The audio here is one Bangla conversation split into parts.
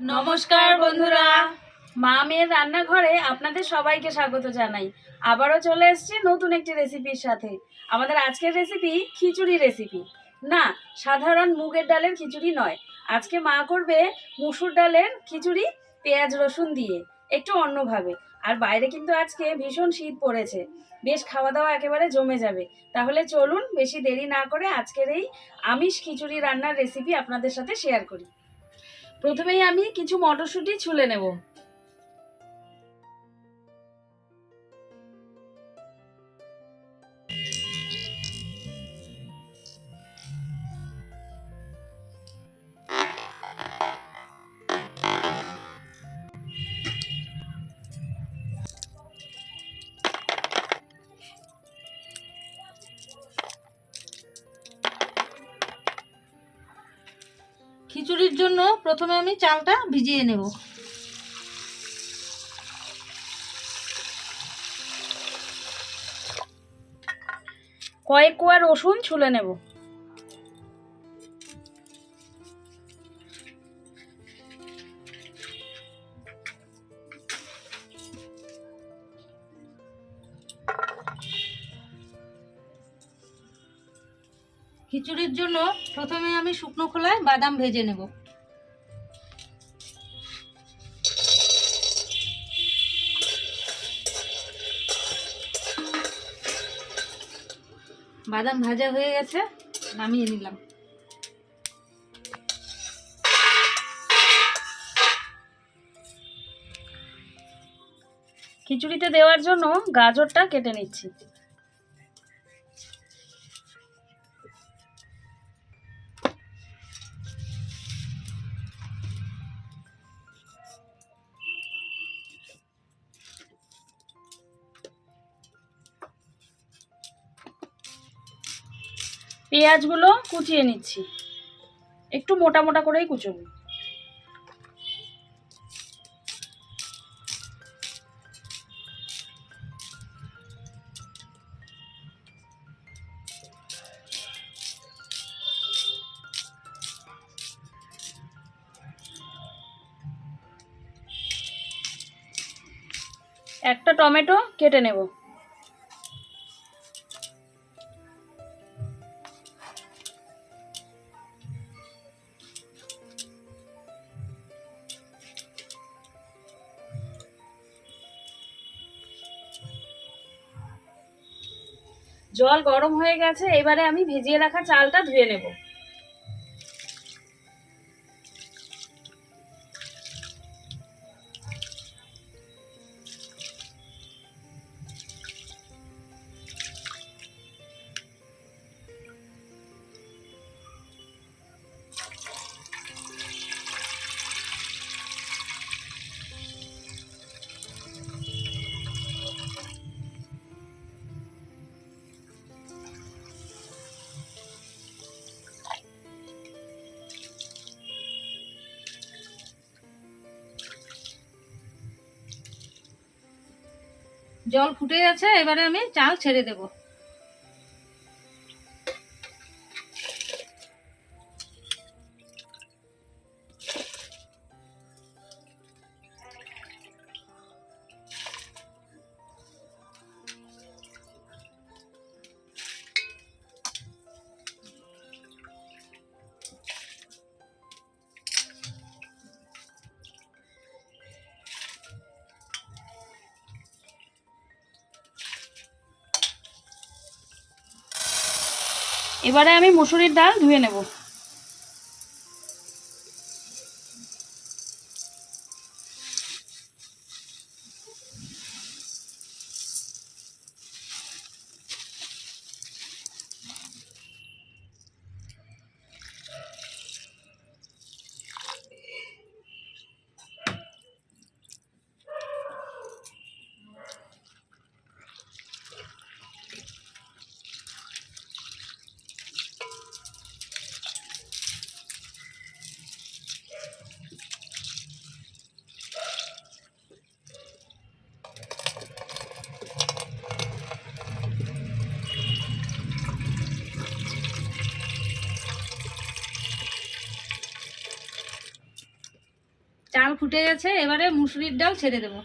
নমস্কার বন্ধুরা। মা মেয়ের রান্নাঘরে আপনাদের সবাইকে স্বাগত জানাই। আবারও চলে এসেছি নতুন একটি রেসিপির সাথে। আমাদের আজকের রেসিপি খিচুড়ি রেসিপি। না, সাধারণ মুগের ডালের খিচুড়ি নয়। আজকে মা করবে মুসুর ডালের খিচুড়ি পেঁয়াজ রসুন দিয়ে, একটু অন্যভাবে। আর বাইরে কিন্তু আজকে ভীষণ শীত পড়েছে। বেশ খাওয়া দাওয়া একেবারে জমে যাবে। তাহলে চলুন, বেশি দেরি না করে আজকের এই আমিষ খিচুড়ি রান্নার রেসিপি আপনাদের সাথে শেয়ার করি। প্রথমেই আমি কিছু মটরশুঁটি ছুলে নেব। খিচুড়ির জন্য প্রথমে আমি চালটা ভিজিয়ে নেব। কয়েক কোয়া রসুন ছুলে নেব। খিচুড়ির জন্য প্রথমে আমি শুকনো খোলায় বাদাম ভেজে নেব। বাদাম ভাজা হয়ে গেছে, নামিয়ে নিলাম। খিচুড়িতে দেওয়ার জন্য গাজরটা কেটে নিচ্ছি। পেঁয়াজগুলো কুচিয়ে নিচ্ছি। একটু মোটা মোটা করেই কুচোবো। একটা টমেটো কেটে নেব। জল গরম হয়ে গেছে এবারে আমি ভিজিয়ে রাখা চালটা ধুয়ে নেব। জল ফুটে গেছে এবারে আমি চাল ছেড়ে দেব। এবারে আমি মুসুরির ডাল ধুয়ে নেব। ফুটে গেছে এবারে মুসুরির ডাল ছেড়ে দেবো।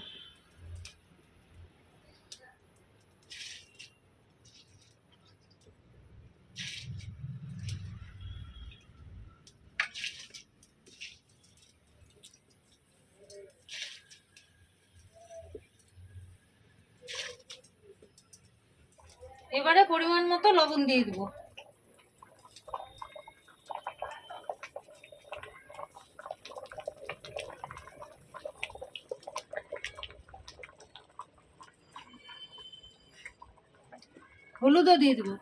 এবারে পরিমাণ মতো লবণ দিয়ে দেবো। হলুদও দিয়ে দেবো।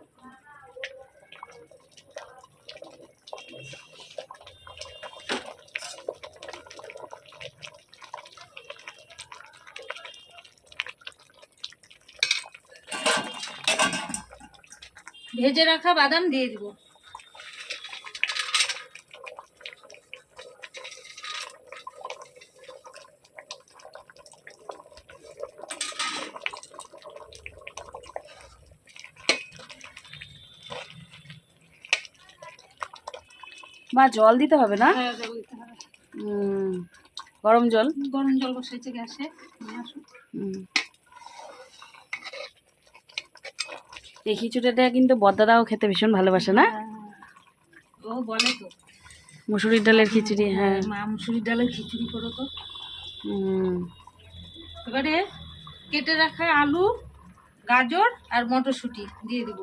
ভেজে রাখা বাদাম দিয়ে দিব। মা জল দিতে হবে না? হ্যাঁ, গরম জল? গরম জল বসেছে গ্যাসে। এই খিচুড়িটা কিন্তু বদ্দাদাও খেতে ভীষণ ভালোবাসে না? হ্যাঁ, ও বলে তো। মুসুরির ডালের খিচুড়ি হ্যাঁ মা মুসুরির ডালের খিচুড়ি করো তো। এবারে কেটে রাখা আলু গাজর আর মটরশুঁটি দিয়ে দিব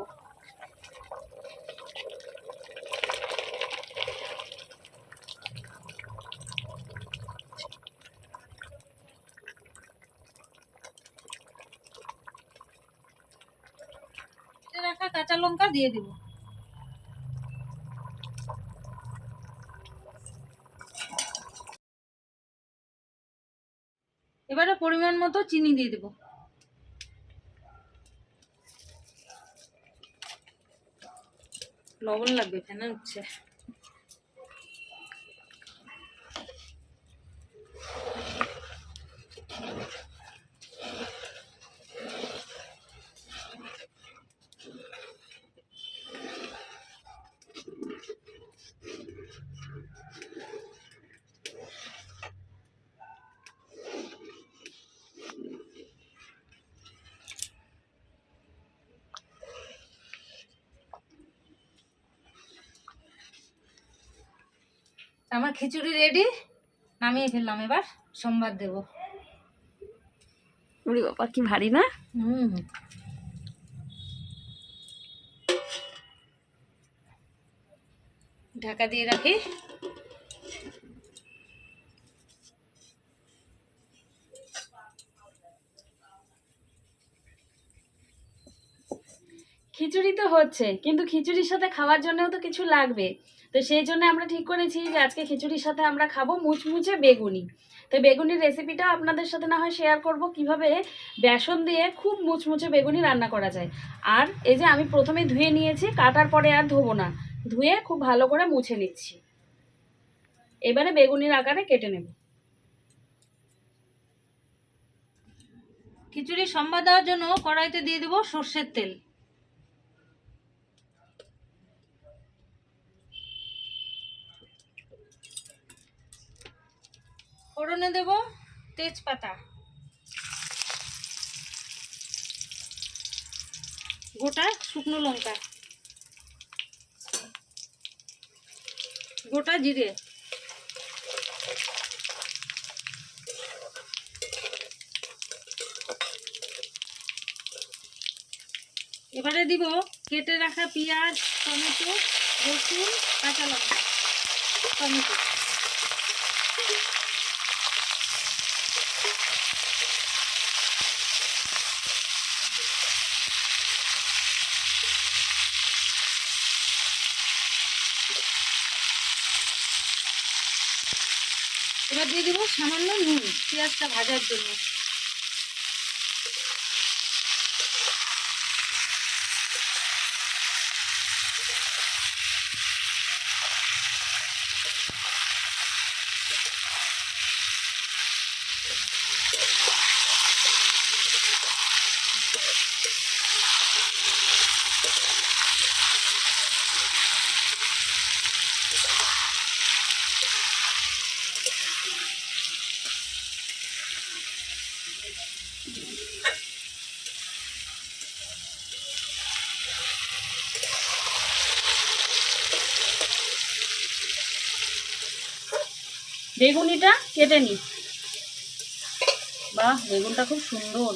কেটে রাখা কাঁচা লঙ্কা দিয়ে দিব। এবারে পরিমাণ মতো চিনি দিয়ে দেব। লবণ লাগবে কেন উঠছে। খিচুড়ি রেডি নামিয়ে ফেললাম এবার সোমবার দেব। ওরে বাবা কি ভারী না? হুম। ঢাকা দিয়ে রাখি। খিচুড়ি তো হচ্ছে কিন্তু খিচুড়ির সাথে খাওয়ার জন্যও তো কিছু লাগবে। তো সেই জন্য আমরা ঠিক করেছি যে আজকে খিচুড়ির সাথে আমরা খাব মুচমুচে বেগুনি। তো বেগুনির রেসিপিটাও আপনাদের সাথে না হয় শেয়ার করব কীভাবে বেসন দিয়ে খুব মুচমুচে বেগুনি রান্না করা যায়। আর এই যে আমি প্রথমে ধুয়ে নিয়েছি, কাটার পরে আর ধোবো না। ধুয়ে খুব ভালো করে মুছে নিচ্ছি। এবারে বেগুনির আকারে কেটে নেব। খিচুড়ি সম্বাদ দেওয়ার জন্য কড়াইতে দিয়ে দেবো সর্ষের তেল। ফোড়নে দেব তেজপাতা। গোটা শুকনো লঙ্কা। গোটা জিরে। এবারে দিব কেটে রাখা পেঁয়াজ, টমেটো, রসুন, কাঁচা লঙ্কা। টমেটো। সামান্য নুন পেঁয়াজটা ভাজার জন্য। বেগুনিটা কেটে নিই। বাহ বেগুনটা খুব সুন্দর।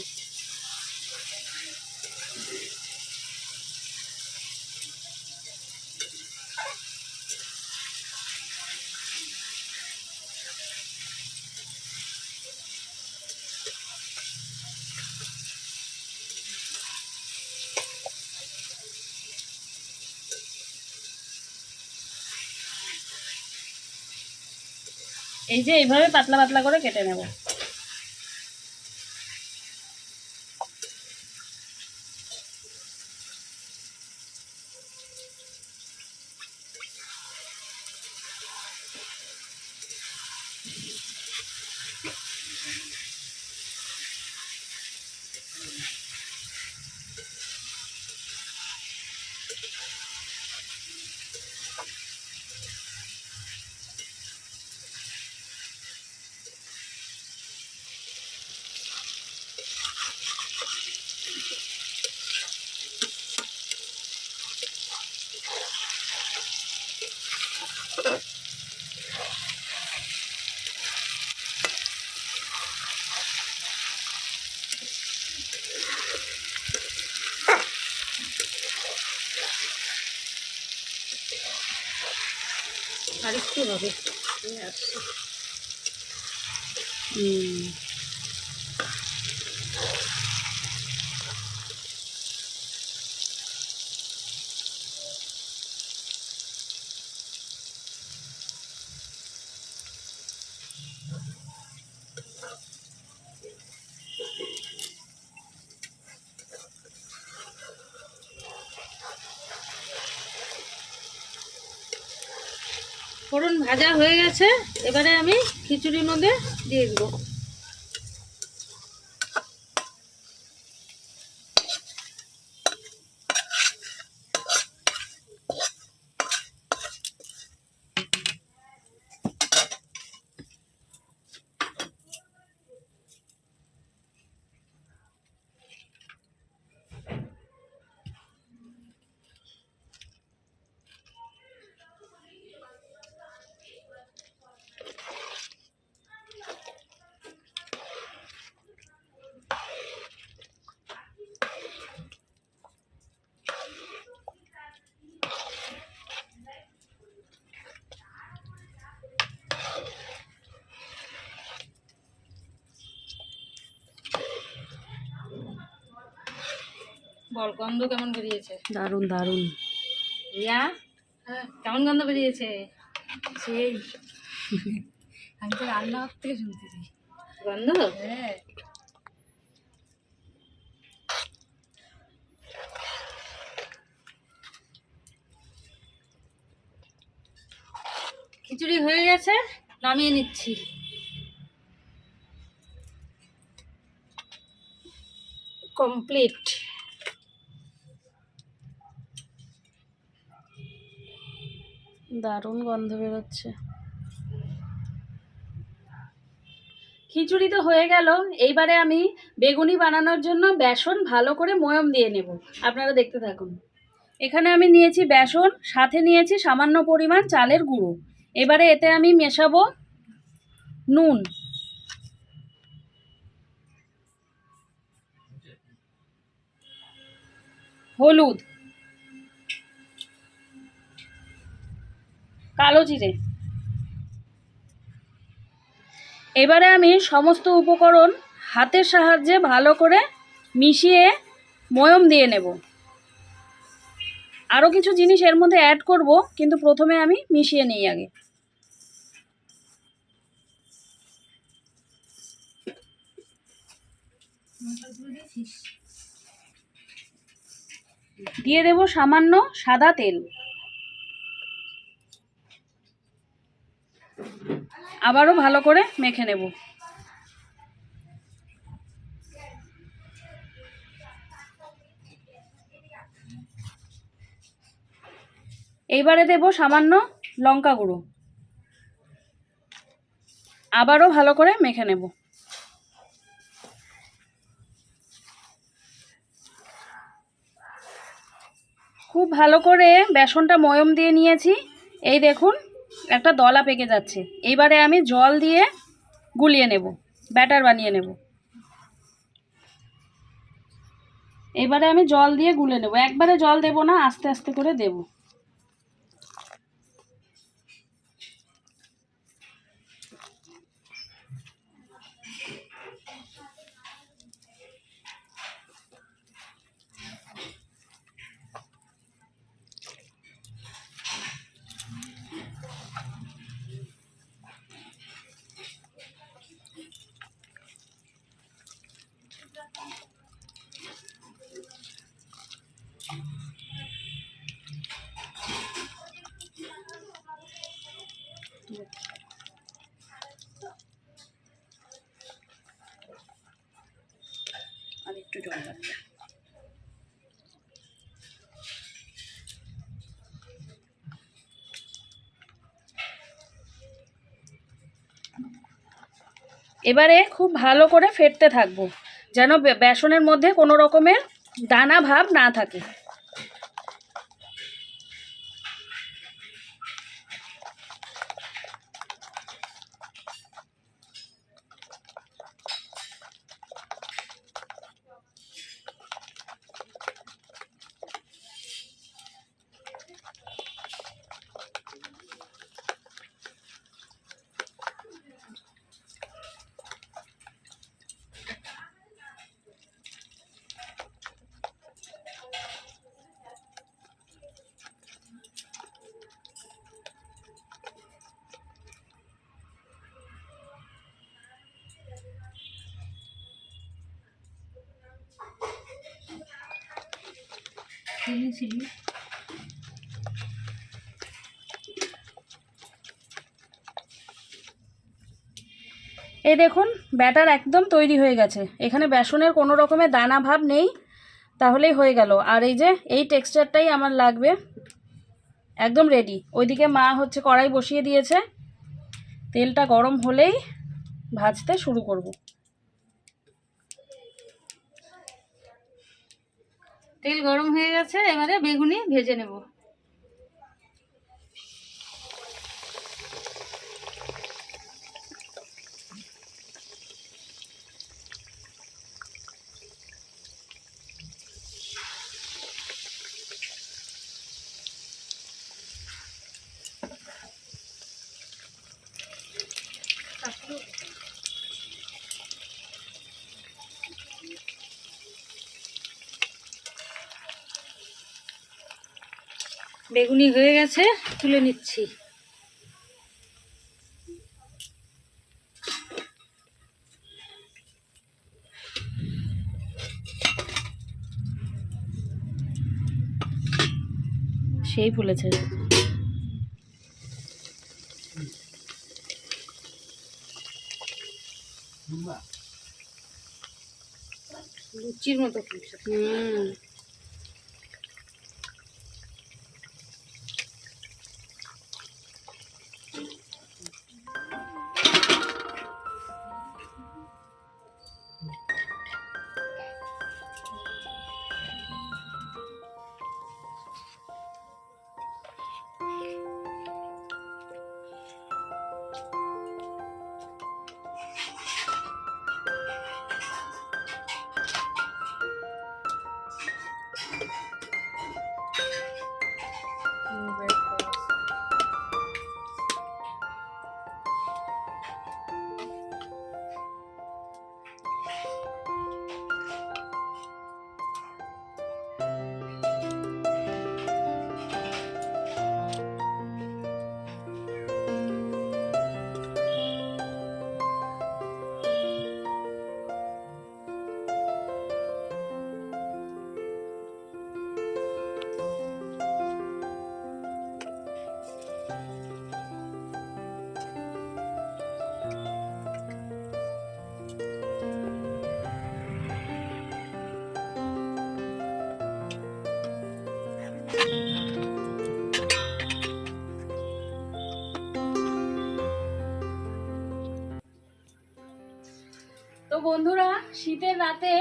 এই যে এইভাবে পাতলা পাতলা করে কেটে নেব। আর একটু হবে হুম ফোড়ন ভাজা হয়ে গেছে এবারে আমি খিচুড়ির মধ্যে দিয়ে দেবো। বল গন্ধ কেমন বেরিয়েছে? দারুণ দারুণ। রিয়া কেমন গন্ধ বেরিয়েছে? সেই। আমি তো রান্না থেকে শুনতেছি। গন্ধ? হ্যাঁ। খিচুড়ি হয়ে গেছে নামিয়ে নিচ্ছি। কমপ্লিট। দারুণ গন্ধ বেরোচ্ছে। খিচুড়ি তো হয়ে গেল। এইবারে আমি বেগুনি বানানোর জন্য বেসন ভালো করে ময়ম দিয়ে নেব। আপনারা দেখতে থাকুন। এখানে আমি নিয়েছি বেসন, সাথে নিয়েছি সামান্য পরিমাণ চালের গুঁড়ো। এবারে এতে আমি মেশাবো নুন। হলুদ। কালো জিরে। এবারে আমি সমস্ত উপকরণ হাতের সাহায্যে ভালো করে মিশিয়ে ময়ম দিয়ে নেব। আরও কিছু জিনিস এর মধ্যে অ্যাড করব, কিন্তু প্রথমে আমি মিশিয়ে নিই আগে। দিয়ে দেব সামান্য সাদা তেল। আবারও ভালো করে মেখে নেব। এইবারে দেব সামান্য লঙ্কা গুঁড়ো। আবারও ভালো করে মেখে নেব। খুব ভালো করে বেসনটা ময়ম দিয়ে নিয়েছি। এই দেখুন একটা দলা পেকে যাচ্ছে। এইবারে আমি জল দিয়ে গুলিয়ে নেব, ব্যাটার বানিয়ে নেব। এবারে আমি জল দিয়ে গুলে নেব। একবারে জল দেব না, আস্তে আস্তে করে দেব। এবারে খুব ভালো করে ফেটতে থাকব, যেন বেসনের মধ্যে কোনো রকমের দানা ভাব না থাকে। চিলি এই দেখুন, ব্যাটার একদম তৈরি হয়ে গেছে। এখানে বেসনের কোনো রকমের দানা ভাব নেই, তাহলেই হয়ে গেল। আর এই যে, এই টেক্সচারটাই আমার লাগবে। একদম রেডি ওইদিকে মা হচ্ছে কড়াই বসিয়ে দিয়েছে। তেলটা গরম হলেই ভাজতে শুরু করব। তেল গরম হয়ে গেছে এবারে বেগুনি ভেজে নেব। বেগুনি হয়ে গেছে তুলে নিচ্ছি। সেই ফুলেছে। লুচির মতো ফুলছে হুম। বন্ধুরা শীতের রাতে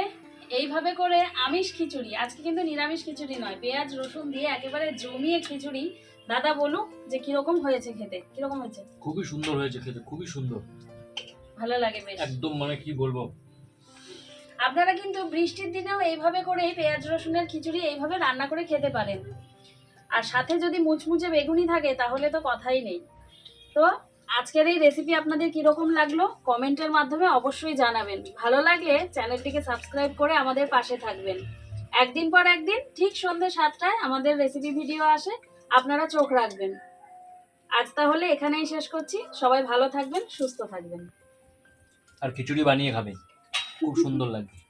এইভাবে করে আমিষ খিচুড়ি আজকে কিন্তু নিরামিষ খিচুড়ি নয় পেঁয়াজ রসুন দিয়ে একেবারে জমিয়ে খিচুড়ি। দাদা বলুক যে কীরকম হয়েছে খেতে? কীরকম হয়েছে? খুবই সুন্দর হয়েছে খেতে খুবই সুন্দর। ভালো লাগে বেশ। একদম মানে কি বলব? আপনারা কিন্তু বৃষ্টির দিনেও এইভাবে করে পেঁয়াজ রসুনের খিচুড়ি এইভাবে রান্না করে খেতে পারেন। আর সাথে যদি মুচমুচে বেগুনি থাকে তাহলে তো কথাই নেই। তো আজকের এই রেসিপি আপনাদের কীরকম লাগল? কমেন্টের মাধ্যমে অবশ্যই জানাবেন। ভালো লাগলে চ্যানেলটিকে সাবস্ক্রাইব করে আমাদের পাশে থাকবেন। একদিন পর একদিন, ঠিক সন্ধ্যে সাতটায় আমাদের রেসিপি ভিডিও আসে। আপনারা চোখ রাখবেন। আজ তাহলে এখানেই শেষ করছি। সবাই ভালো থাকবেন, সুস্থ থাকবেন। আর খিচুড়ি বানিয়ে খাবে খুব সুন্দর লাগে